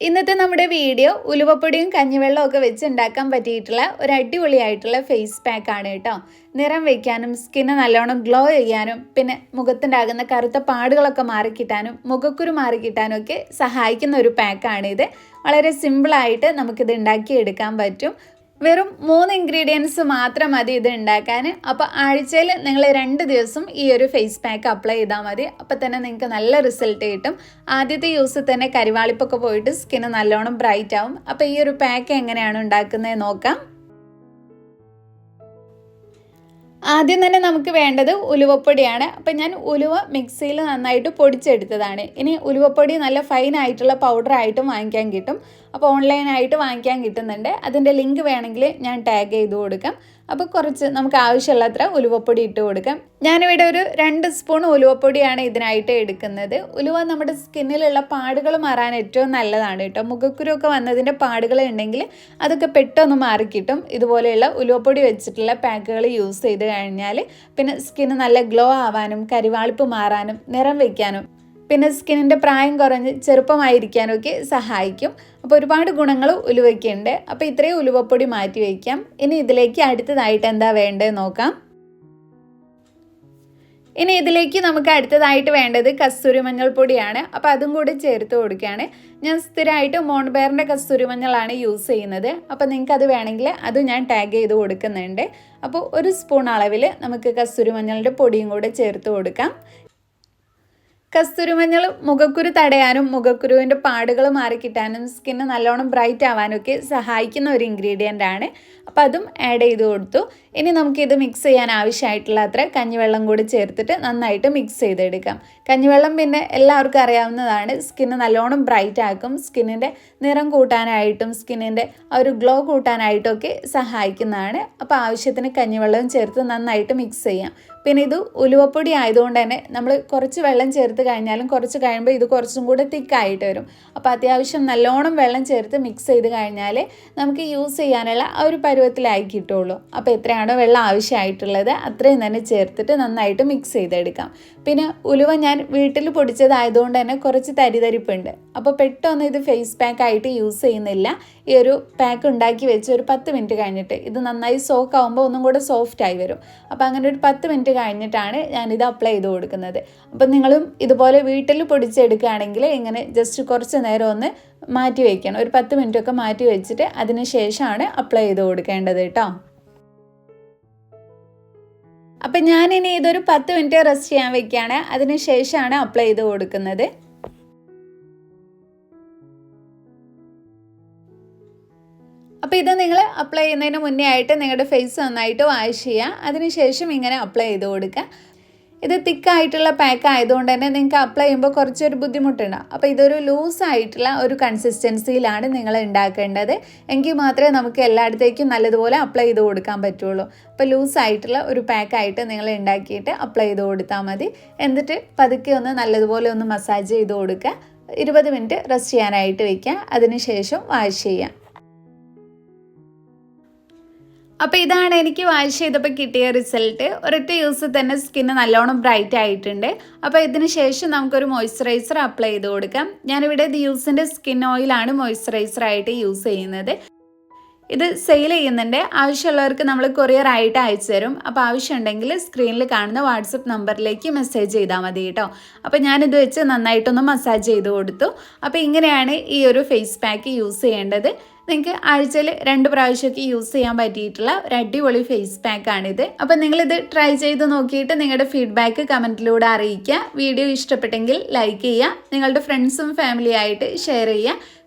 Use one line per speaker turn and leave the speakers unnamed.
ഇന്നത്തെ നമ്മുടെ വീഡിയോ ഉലുവപ്പൊടിയും കഞ്ഞിവെള്ളവും ഒക്കെ വെച്ച് ഉണ്ടാക്കാൻ പറ്റിയിട്ടുള്ള ഒരു അടിപൊളിയായിട്ടുള്ള ഫേസ് പാക്ക് ആണ് കേട്ടോ. നിറം വയ്ക്കാനും സ്കിന്ന് നല്ലോണം ഗ്ലോ ചെയ്യാനും പിന്നെ മുഖത്തുണ്ടാകുന്ന കറുത്ത പാടുകളൊക്കെ മാറിക്കിട്ടാനും മുഖക്കുരു മാറിക്കിട്ടാനും ഒക്കെ സഹായിക്കുന്ന ഒരു പാക്കാണിത് വളരെ സിമ്പിളായിട്ട് നമുക്കിത് ഉണ്ടാക്കിയെടുക്കാൻ പറ്റും. വെറും മൂന്ന് ഇൻഗ്രീഡിയൻസ് മാത്രം മതി ഇത് ഉണ്ടാക്കാൻ. അപ്പോൾ ആഴ്ചയിൽ നിങ്ങൾ രണ്ട് ദിവസം ഈ ഒരു ഫേസ് പാക്ക് അപ്ലൈ ചെയ്താൽ മതി. അപ്പോൾ തന്നെ നിങ്ങൾക്ക് നല്ല റിസൾട്ട് കിട്ടും. ആദ്യത്തെ യൂസ് തന്നെ കരിവാളിപ്പൊക്കെ പോയിട്ട് സ്കിന്ന് നല്ലോണം ബ്രൈറ്റ് ആവും. അപ്പോൾ ഈ ഒരു പാക്ക് എങ്ങനെയാണ് ഉണ്ടാക്കുന്നത് നോക്കാം. ആദ്യം തന്നെ നമുക്ക് വേണ്ടത് ഉലുവപ്പൊടിയാണ്. അപ്പം ഞാൻ ഉലുവ മിക്സിയിൽ നന്നായിട്ട് പൊടിച്ചെടുത്തതാണ്. ഇനി ഉലുവപ്പൊടി നല്ല ഫൈൻ ആയിട്ടുള്ള പൗഡർ ആയിട്ടും വാങ്ങിക്കാൻ കിട്ടും. അപ്പോൾ ഓൺലൈനായിട്ട് വാങ്ങിക്കാൻ കിട്ടുന്നുണ്ട്. അതിന്റെ ലിങ്ക് വേണമെങ്കിൽ ഞാൻ ടാഗ് ചെയ്ത് കൊടുക്കാം. അപ്പോൾ കുറച്ച് നമുക്ക് ആവശ്യമുള്ളത്ര ഉലുവപ്പൊടി ഇട്ട് കൊടുക്കാം. ഞാനിവിടെ ഒരു രണ്ട് സ്പൂൺ ഉലുവപ്പൊടിയാണ് ഇതിനായിട്ട് എടുക്കുന്നത്. ഉലുവ നമ്മുടെ സ്കിന്നിലുള്ള പാടുകൾ മാറാൻ ഏറ്റവും നല്ലതാണ് കേട്ടോ. മുഖക്കുരുവൊക്കെ വന്നതിന്റെ പാടുകൾ ഉണ്ടെങ്കിൽ അതൊക്കെ പെട്ടെന്ന് മാറിക്കിട്ടും ഇതുപോലെയുള്ള ഉലുവപ്പൊടി വെച്ചിട്ടുള്ള പാക്കുകൾ യൂസ് ചെയ്ത് കഴിഞ്ഞാൽ പിന്നെ സ്കിന്ന് നല്ല ഗ്ലോ ആവാനും കരിവാളിപ്പ് മാറാനും നിറം വയ്ക്കാനും പിന്നെ സ്കിന്നിന്റെ പ്രായം കുറഞ്ഞ് ചെറുപ്പമായിരിക്കാനൊക്കെ സഹായിക്കും. അപ്പോൾ ഒരുപാട് ഗുണങ്ങൾ ഉലുവയ്ക്കുണ്ട്. അപ്പോൾ ഇത്രയും ഉലുവപ്പൊടി മാറ്റി വയ്ക്കാം. ഇനി ഇതിലേക്ക് അടുത്തതായിട്ട് എന്താ വേണ്ടത് നോക്കാം. ഇനി ഇതിലേക്ക് നമുക്ക് അടുത്തതായിട്ട് വേണ്ടത് കസ്തൂരി മഞ്ഞൾപ്പൊടിയാണ് അപ്പോൾ അതും കൂടി ചേർത്ത് കൊടുക്കുകയാണ്. ഞാൻ സ്ഥിരമായിട്ട് മോൺബെയറിന്റെ കസ്തൂരി മഞ്ഞളാണ് യൂസ് ചെയ്യുന്നത്. അപ്പോൾ നിങ്ങൾക്ക് അത് വേണമെങ്കിൽ അത് ഞാൻ ടാഗ് ചെയ്ത് കൊടുക്കുന്നുണ്ട്. അപ്പോൾ ഒരു സ്പൂൺ അളവിൽ നമുക്ക് കസ്തൂരി മഞ്ഞളിന്റെ പൊടിയും കൂടെ ചേർത്ത് കൊടുക്കാം. കസ്തൂരിമഞ്ഞൾ മുഖക്കുരു തടയാനും മുഖക്കുരുവിന്റെ പാടുകൾ മാറിക്കിട്ടാനും സ്കിന്ന് നല്ലോണം ബ്രൈറ്റ് ആവാനും ഒക്കെ സഹായിക്കുന്ന ഒരു ഇൻഗ്രീഡിയന്റ് ആണ്. അപ്പോൾ അതും ആഡ് ചെയ്ത് കൊടുത്തു. ഇനി നമുക്കിത് മിക്സ് ചെയ്യാൻ ആവശ്യമായിട്ടുള്ള അത്ര കഞ്ഞിവെള്ളം കൂടി ചേർത്തിട്ട് നന്നായിട്ട് മിക്സ് ചെയ്തെടുക്കാം. കഞ്ഞിവെള്ളം പിന്നെ എല്ലാവർക്കും അറിയാവുന്നതാണ്. സ്കിന്ന് നല്ലോണം ബ്രൈറ്റ് ആക്കും. സ്കിന്നിന്റെ നിറം കൂട്ടാനായിട്ടും സ്കിന്നിന്റെ ആ ഒരു ഗ്ലോ കൂട്ടാനായിട്ടൊക്കെ സഹായിക്കുന്നതാണ്. അപ്പോൾ ആവശ്യത്തിന് കഞ്ഞിവെള്ളവും ചേർത്ത് നന്നായിട്ട് മിക്സ് ചെയ്യാം. പിന്നെ ഇത് ഉലുവപ്പൊടി ആയതുകൊണ്ട് തന്നെ നമ്മൾ കുറച്ച് വെള്ളം ചേർത്ത് കഴിഞ്ഞാലും കുറച്ച് കഴിയുമ്പോൾ ഇത് കുറച്ചും കൂടെ തിക്കായിട്ട് വരും. അപ്പോൾ അത്യാവശ്യം നല്ലോണം വെള്ളം ചേർത്ത് മിക്സ് ചെയ്ത് കഴിഞ്ഞാൽ നമുക്ക് യൂസ് ചെയ്യാനുള്ള ആ ഒരു പരുവത്തിലായി കിട്ടുള്ളൂ. അപ്പോൾ എത്രയാണോ വെള്ളം ആവശ്യമായിട്ടുള്ളത് അത്രയും തന്നെ ചേർത്തിട്ട് നന്നായിട്ട് മിക്സ് ചെയ്തെടുക്കാം. പിന്നെ ഉലുവ ഞാൻ വീട്ടിൽ പൊടിച്ചതായതുകൊണ്ട് തന്നെ കുറച്ച് തരിതരിപ്പുണ്ട്. അപ്പോൾ പെട്ടെന്ന് ഇത് ഫേസ് പാക്ക് ആയിട്ട് യൂസ് ചെയ്യുന്നില്ല. ഈ ഒരു പാക്ക് ഉണ്ടാക്കി വെച്ച് ഒരു പത്ത് മിനിറ്റ് കഴിഞ്ഞിട്ട് ഇത് നന്നായി സോക്ക് ആകുമ്പോൾ ഒന്നും കൂടെ സോഫ്റ്റ് ആയി വരും. അപ്പോൾ അങ്ങനെ ഒരു പത്ത് മിനിറ്റ് കഴിഞ്ഞിട്ടാണ് ഞാനിത് അപ്ലൈ ചെയ്ത് കൊടുക്കുന്നത്. അപ്പോൾ നിങ്ങളും ഇതുപോലെ വീട്ടിൽ പൊടിച്ചെടുക്കുകയാണെങ്കിൽ ഇങ്ങനെ ജസ്റ്റ് കുറച്ച് നേരം ഒന്ന് മാറ്റി വയ്ക്കണം ഒരു പത്ത് മിനിറ്റൊക്കെ മാറ്റി വെച്ചിട്ട് അതിന് ശേഷമാണ് അപ്ലൈ ചെയ്ത് കൊടുക്കേണ്ടത് കേട്ടോ. അപ്പം ഞാനിനി ഇതൊരു പത്ത് മിനിറ്റ് റെസ്റ്റ് ചെയ്യാൻ വെക്കുകയാണ്. അതിന് ശേഷമാണ് അപ്ലൈ ചെയ്ത് കൊടുക്കുന്നത്. അപ്പോൾ ഇത് നിങ്ങൾ അപ്ലൈ ചെയ്യുന്നതിന് മുന്നേ ആയിട്ട് നിങ്ങളുടെ ഫേസ് നന്നായിട്ട് വാഷ് ചെയ്യുക. അതിനുശേഷം ഇങ്ങനെ അപ്ലൈ ചെയ്ത് കൊടുക്കുക. ഇത് തിക്കായിട്ടുള്ള പാക്ക് ആയതുകൊണ്ട് തന്നെ നിങ്ങൾക്ക് അപ്ലൈ ചെയ്യുമ്പോൾ കുറച്ചൊരു ബുദ്ധിമുട്ടുണ്ട് അപ്പോൾ ഇതൊരു ലൂസ് ആയിട്ടുള്ള ഒരു കൺസിസ്റ്റൻസിയിലാണ് നിങ്ങൾ ഉണ്ടാക്കേണ്ടത്. എങ്കിൽ മാത്രമേ നമുക്ക് എല്ലായിടത്തേക്കും നല്ലതുപോലെ അപ്ലൈ ചെയ്ത് കൊടുക്കാൻ പറ്റുള്ളൂ. അപ്പോൾ ലൂസ് ആയിട്ടുള്ള ഒരു പാക്കായിട്ട് നിങ്ങൾ ഉണ്ടാക്കിയിട്ട് അപ്ലൈ ചെയ്ത് കൊടുത്താൽ മതി. എന്നിട്ട് പതുക്കെ ഒന്ന് നല്ലതുപോലെ ഒന്ന് മസാജ് ചെയ്ത് കൊടുക്കുക. ഇരുപത് മിനിറ്റ് റെസ്റ്റ് ചെയ്യാനായിട്ട് വയ്ക്കുക അതിനുശേഷം വാഷ് ചെയ്യാം അപ്പോൾ ഇതാണ് എനിക്ക് വാഷ് ചെയ്തപ്പോൾ കിട്ടിയ റിസൾട്ട്. ഒരൊറ്റ യൂസ് തന്നെ സ്കിന്ന് നല്ലോണം ബ്രൈറ്റ് ആയിട്ടുണ്ട്. അപ്പോൾ ഇതിന് ശേഷം നമുക്കൊരു മോയ്സ്ചറൈസർ അപ്ലൈ ചെയ്ത് കൊടുക്കാം. ഞാനിവിടെ യൂസിന്റെ സ്കിൻ ഓയിലാണ് മോയ്സ്ചറൈസർ ആയിട്ട് യൂസ് ചെയ്യുന്നത്. ഇത് സെയിൽ ചെയ്യുന്നുണ്ട്. ആവശ്യമുള്ളവർക്ക് നമ്മൾ കൊറിയർ ആയിട്ട് അയച്ചു തരും. അപ്പോൾ ആവശ്യമുണ്ടെങ്കിൽ സ്ക്രീനിൽ കാണുന്ന വാട്സപ്പ് നമ്പറിലേക്ക് മെസ്സേജ് ചെയ്താൽ മതി കേട്ടോ. അപ്പോൾ ഞാനിത് വെച്ച് നന്നായിട്ടൊന്ന് മസാജ് ചെയ്ത് കൊടുത്തു. അപ്പോൾ ഇങ്ങനെയാണ് ഈ ഒരു ഫേസ് പാക്ക് യൂസ് ചെയ്യേണ്ടത്. നിങ്ങൾക്ക് ആഴ്ചയിൽ രണ്ട് പ്രാവശ്യമൊക്കെ യൂസ് ചെയ്യാൻ പറ്റിയിട്ടുള്ള ഒരു അടിപൊളി ഫേസ് പാക്കാണിത് അപ്പോൾ നിങ്ങളിത് ട്രൈ ചെയ്ത് നോക്കിയിട്ട് നിങ്ങളുടെ ഫീഡ്ബാക്ക് കമന്റിലൂടെ അറിയിക്കുക. വീഡിയോ ഇഷ്ടപ്പെട്ടെങ്കിൽ ലൈക്ക് ചെയ്യുക. നിങ്ങളുടെ ഫ്രണ്ട്സും ഫാമിലിയായിട്ട് ഷെയർ ചെയ്യുക.